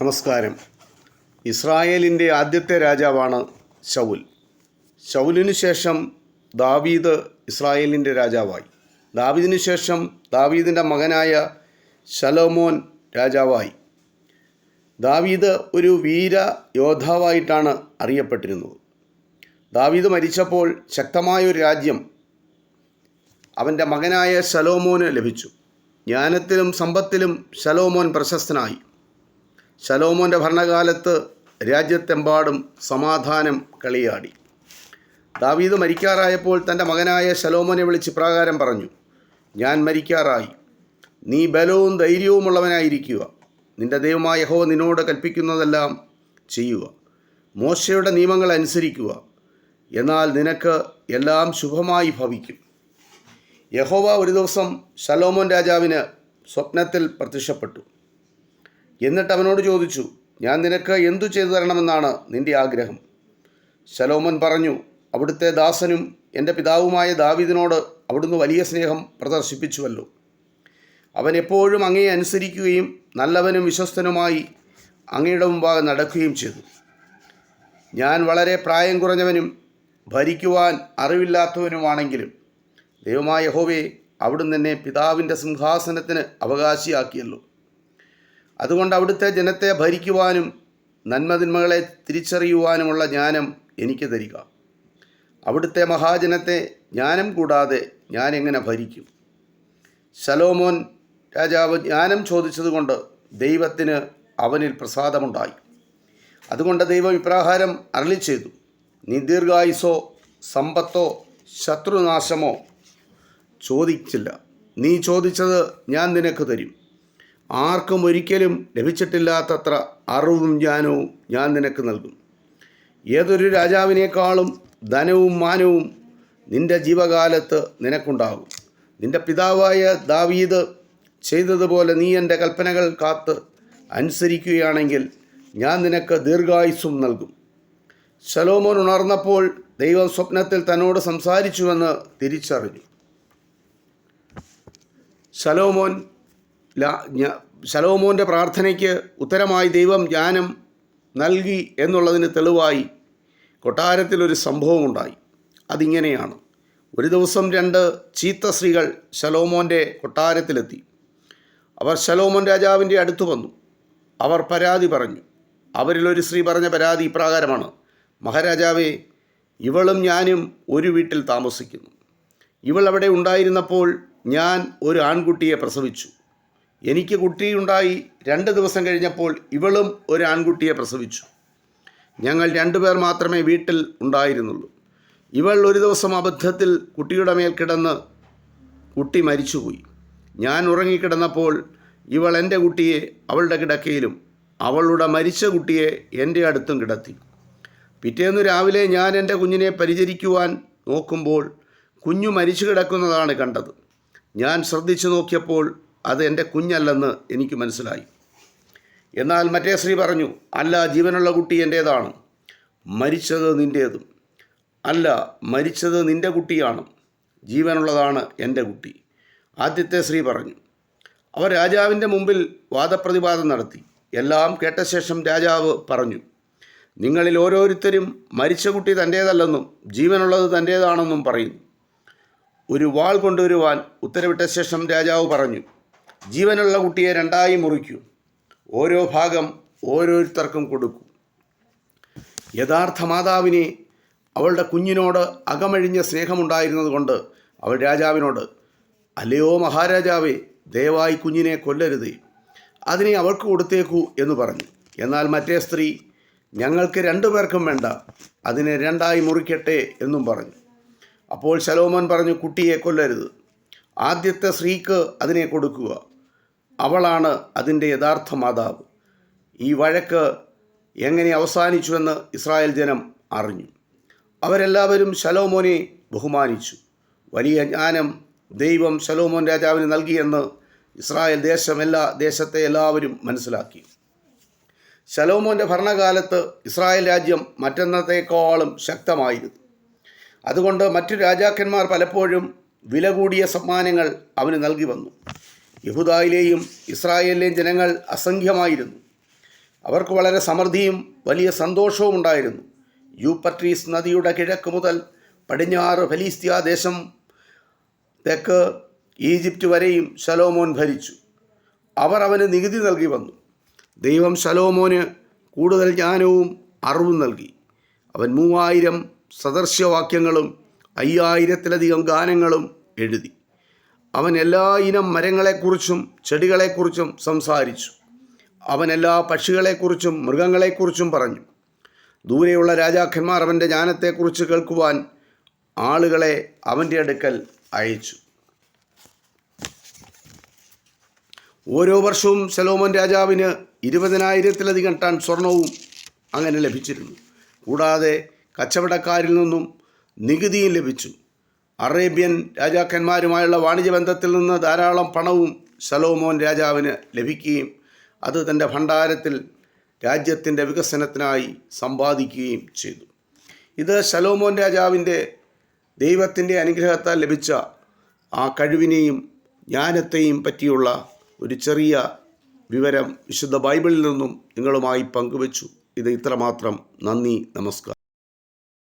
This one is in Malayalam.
നമസ്കാരം. ഇസ്രായേലിന്റെ ആദ്യത്തെ രാജാവാണ് ശൗൽ. ശൗലിനു ശേഷം ദാവീദ് ഇസ്രായേലിന്റെ രാജാവായി. ദാവീദിനു ശേഷം ദാവീദിന്റെ മകനായ ശലോമോൻ രാജാവായി. ദാവീദ് ഒരു വീര യോദ്ധാവായിട്ടാണ് അറിയപ്പെട്ടിരുന്നത്. ദാവീദ് മരിച്ചപ്പോൾ ശക്തമായൊരു രാജ്യം അവന്റെ മകനായ ശലോമോന് ലഭിച്ചു. ജ്ഞാനത്തിലും സമ്പത്തിലും ശലോമോൻ പ്രശസ്തനായി. ശലോമോന്റെ ഭരണകാലത്ത് രാജ്യത്തെമ്പാടും സമാധാനം കളിയാടി. ദാവീദ് മരിക്കാറായപ്പോൾ തന്റെ മകനായ ശലോമോനെ വിളിച്ച് ഇപ്രകാരം പറഞ്ഞു ഞാൻ മരിക്കാറായി. നീ ബലവും ധൈര്യവുമുള്ളവനായിരിക്കുക. നിന്റെ ദൈവമായ യഹോവ നിന്നോട് കൽപ്പിക്കുന്നതെല്ലാം ചെയ്യുക. മോശയുടെ നിയമങ്ങൾ അനുസരിക്കുക. എന്നാൽ നിനക്ക് എല്ലാം ശുഭമായി ഭവിക്കും. യഹോവ ഒരു ദിവസം ശലോമോൻ രാജാവിന് സ്വപ്നത്തിൽ പ്രത്യക്ഷപ്പെട്ടു. എന്നിട്ട് അവനോട് ചോദിച്ചു ഞാൻ നിനക്ക് എന്തു ചെയ്തു തരണമെന്നാണ് നിന്റെ ആഗ്രഹം? ശലോമൻ പറഞ്ഞു അവിടുത്തെ ദാസനും എന്റെ പിതാവുമായ ദാവിദിനോട് അവിടുന്ന് വലിയ സ്നേഹം പ്രദർശിപ്പിച്ചുവല്ലോ. അവൻ എപ്പോഴും അങ്ങയെ അനുസരിക്കുകയും നല്ലവനും വിശ്വസ്തനുമായി അങ്ങയുടെ മുമ്പാകെ നടക്കുകയും ചെയ്തു. ഞാൻ വളരെ പ്രായം കുറഞ്ഞവനും ഭരിക്കുവാൻ അറിവില്ലാത്തവനുമാണെങ്കിലും ദൈവമായ ഹോവേ അവിടുന്ന് എന്നെ പിതാവിന്റെ സിംഹാസനത്തിന് അവകാശിയാക്കിയല്ലോ. അതുകൊണ്ട് അവിടുത്തെ ജനത്തെ ഭരിക്കുവാനും നന്മതിന്മകളെ തിരിച്ചറിയുവാനുമുള്ള ജ്ഞാനം എനിക്ക് തരിക. അവിടുത്തെ മഹാജനത്തെ ജ്ഞാനം കൂടാതെ ഞാൻ എങ്ങനെ ഭരിക്കും? ശലോമോൻ രാജാവ് ജ്ഞാനം ചോദിച്ചതുകൊണ്ട് ദൈവത്തിന് അവനിൽ പ്രസാദമുണ്ടായി. അതുകൊണ്ട് ദൈവം ഇപ്രാഹാരം അരളി ചെയ്തു. നീ ദീർഘായുസോ സമ്പത്തോ ശത്രുനാശമോ ചോദിച്ചില്ല. നീ ചോദിച്ചത് ഞാൻ നിനക്ക് തരും. ആർക്കും ഒരിക്കലും ലഭിച്ചിട്ടില്ലാത്തത്ര അറിവും ജ്ഞാനവും ഞാൻ നിനക്ക് നൽകും. ഏതൊരു രാജാവിനേക്കാളും ധനവും മാനവും നിന്റെ ജീവകാലത്ത് നിനക്കുണ്ടാകും. നിന്റെ പിതാവായ ദാവീദ് ചെയ്തതുപോലെ നീ എന്റെ കൽപ്പനകൾ കാത്ത് അനുസരിക്കുകയാണെങ്കിൽ ഞാൻ നിനക്ക് ദീർഘായുസ്സും നൽകും. ശലോമോൻ ഉണർന്നപ്പോൾ ദൈവം സ്വപ്നത്തിൽ തന്നോട് സംസാരിച്ചുവെന്ന് തിരിച്ചറിഞ്ഞു. ശലോമോൻ ലാ- ശലോമോന്റെ പ്രാർത്ഥനയ്ക്ക് ഉത്തരമായി ദൈവം ജ്ഞാനം നൽകി എന്നുള്ളതിന് തെളിവായി കൊട്ടാരത്തിലൊരു സംഭവമുണ്ടായി. അതിങ്ങനെയാണ്. ഒരു ദിവസം രണ്ട് ചീത്ത സ്ത്രീകൾ ശലോമോന്റെ കൊട്ടാരത്തിലെത്തി. അവർ ശലോമോൻ രാജാവിന്റെ അടുത്ത് വന്നു. അവർ പരാതി പറഞ്ഞു. അവരിലൊരു സ്ത്രീ പറഞ്ഞ പരാതി ഇപ്രകാരമാണ്. മഹാരാജാവേ ഇവളും ഞാനും ഒരു വീട്ടിൽ താമസിക്കുന്നു. ഇവൾ അവിടെ ഉണ്ടായിരുന്നപ്പോൾ ഞാൻ ഒരു ആൺകുട്ടിയെ പ്രസവിച്ചു. എനിക്ക് കുട്ടിയുണ്ടായി രണ്ട് ദിവസം കഴിഞ്ഞപ്പോൾ ഇവളും ഒരു ആൺകുട്ടിയെ പ്രസവിച്ചു. ഞങ്ങൾ രണ്ടുപേർ മാത്രമേ വീട്ടിൽ ഉണ്ടായിരുന്നുള്ളൂ. ഇവൾ ഒരു ദിവസം അബദ്ധത്തിൽ കുട്ടിയുടെ മേൽ കിടന്ന് കുട്ടി മരിച്ചുപോയി. ഞാൻ ഉറങ്ങിക്കിടന്നപ്പോൾ ഇവൾ എന്റെ കുട്ടിയെ അവളുടെ കിടക്കയിലും അവളുടെ മരിച്ച കുട്ടിയെ എന്റെ അടുത്തും കിടത്തി. പിറ്റേന്ന് രാവിലെ ഞാൻ എന്റെ കുഞ്ഞിനെ പരിചരിക്കുവാൻ നോക്കുമ്പോൾ കുഞ്ഞു മരിച്ചു കിടക്കുന്നതാണ് കണ്ടത്. ഞാൻ ശ്രദ്ധിച്ചു നോക്കിയപ്പോൾ അത് എന്റെ കുഞ്ഞല്ലെന്ന് എനിക്ക് മനസ്സിലായി. എന്നാൽ മറ്റേ സ്ത്രീ പറഞ്ഞു അല്ല ജീവനുള്ള കുട്ടി എന്റേതാണ്. മരിച്ചത് നിന്റേതും. അല്ല മരിച്ചത് നിന്റെ കുട്ടിയാണ്. ജീവനുള്ളതാണ് എന്റെ കുട്ടി. ആദ്യത്തെ സ്ത്രീ പറഞ്ഞു അവർ രാജാവിന്റെ മുമ്പിൽ വാദപ്രതിവാദം നടത്തി. എല്ലാം കേട്ട ശേഷം രാജാവ് പറഞ്ഞു നിങ്ങളിൽ ഓരോരുത്തരും മരിച്ച കുട്ടി തന്റേതല്ലെന്നും ജീവനുള്ളത് തന്റേതാണെന്നും പറയുന്നു. ഒരു വാൾ കൊണ്ടുവരുവാൻ ഉത്തരവിട്ട ശേഷം രാജാവ് പറഞ്ഞു ജീവനുള്ള കുട്ടിയെ രണ്ടായി മുറിക്കൂ. ഓരോ ഭാഗം ഓരോരുത്തർക്കും കൊടുക്കൂ. യഥാർത്ഥ മാതാവിനെ അവളുടെ കുഞ്ഞിനോട് അകമഴിഞ്ഞ സ്നേഹമുണ്ടായിരുന്നതുകൊണ്ട് അവൾ രാജാവിനോട് അല്ലയോ മഹാരാജാവേ ദയവായി കുഞ്ഞിനെ കൊല്ലരുതേ. അതിനെ അവൾക്ക് കൊടുത്തേക്കൂ എന്ന് പറഞ്ഞു. എന്നാൽ മറ്റേ സ്ത്രീ ഞങ്ങൾക്ക് രണ്ടു പേർക്കും വേണ്ട അതിനെ രണ്ടായി മുറിക്കട്ടെ എന്നും പറഞ്ഞു. അപ്പോൾ ശലോമോൻ പറഞ്ഞു കുട്ടിയെ കൊല്ലരുത്. ആദ്യത്തെ സ്ത്രീക്ക് അതിനെ കൊടുക്കുക. അവളാണ് അതിന്റെ യഥാർത്ഥ മാതാവ്. ഈ വഴക്ക് എങ്ങനെ അവസാനിച്ചുവെന്ന് ഇസ്രായേൽ ജനം അറിഞ്ഞു. അവരെല്ലാവരും ശലോമോനെ ബഹുമാനിച്ചു. വലിയ ജ്ഞാനം ദൈവം ശലോമോൻ രാജാവിന് നൽകിയെന്ന് ഇസ്രായേൽ ദേശമെല്ലാ ദേശത്തെ എല്ലാവരും മനസ്സിലാക്കി. ശലോമോന്റെ ഭരണകാലത്ത് ഇസ്രായേൽ രാജ്യം മറ്റെന്നത്തേക്കാളും ശക്തമായിരുന്നു. അതുകൊണ്ട് മറ്റു രാജാക്കന്മാർ പലപ്പോഴും വില കൂടിയ സമ്മാനങ്ങൾ അവന് നൽകി വന്നു. യഹുദായിലെയും ഇസ്രായേലിലെയും ജനങ്ങൾ അസംഖ്യമായിരുന്നു. അവർക്ക് വളരെ സമൃദ്ധിയും വലിയ സന്തോഷവും ഉണ്ടായിരുന്നു. യൂപ്പട്രീസ് നദിയുടെ കിഴക്ക് മുതൽ പടിഞ്ഞാറ് ഫലീസ്തീയ ദേശം തെക്ക് ഈജിപ്റ്റ് വരെയും ശലോമോൻ ഭരിച്ചു. അവർ അവന് നികുതി നൽകി വന്നു. ദൈവം ശലോമോന് കൂടുതൽ ജ്ഞാനവും അറിവും നൽകി. അവൻ മൂവായിരം സദർശ്യവാക്യങ്ങളും അയ്യായിരത്തിലധികം ഗാനങ്ങളും എഴുതി. അവൻ എല്ലാ ഇനം മരങ്ങളെക്കുറിച്ചും ചെടികളെക്കുറിച്ചും സംസാരിച്ചു. അവൻ എല്ലാ പക്ഷികളെക്കുറിച്ചും മൃഗങ്ങളെക്കുറിച്ചും പറഞ്ഞു. ദൂരെയുള്ള രാജാക്കന്മാർ അവന്റെ ജ്ഞാനത്തെക്കുറിച്ച് കേൾക്കുവാൻ ആളുകളെ അവന്റെ അടുക്കൽ അയച്ചു. ഓരോ വർഷവും സലോമൻ രാജാവിന് ഇരുപതിനായിരത്തിലധികം ടൺ സ്വർണവും അങ്ങനെ ലഭിച്ചിരുന്നു. കൂടാതെ കച്ചവടക്കാരിൽ നിന്നും നികുതിയും ലഭിച്ചു. അറേബ്യൻ രാജാക്കന്മാരുമായുള്ള വാണിജ്യ ബന്ധത്തിൽ നിന്ന് ധാരാളം പണവും സലോമോൻ രാജാവിന് ലഭിക്കുകയും അത് തന്റെ ഭണ്ഡാരത്തിൽ രാജ്യത്തിന്റെ വികസനത്തിനായി സമ്പാദിക്കുകയും ചെയ്തു. ഇത് ശലോമോൻ രാജാവിന്റെ ദൈവത്തിന്റെ അനുഗ്രഹത്താൽ ലഭിച്ച ആ കഴിവിനെയും ജ്ഞാനത്തെയും പറ്റിയുള്ള ഒരു ചെറിയ വിവരം വിശുദ്ധ ബൈബിളിൽ നിന്നും നിങ്ങളുമായി പങ്കുവച്ചു. ഇത് ഇത്രമാത്രം. നന്ദി നമസ്കാരം.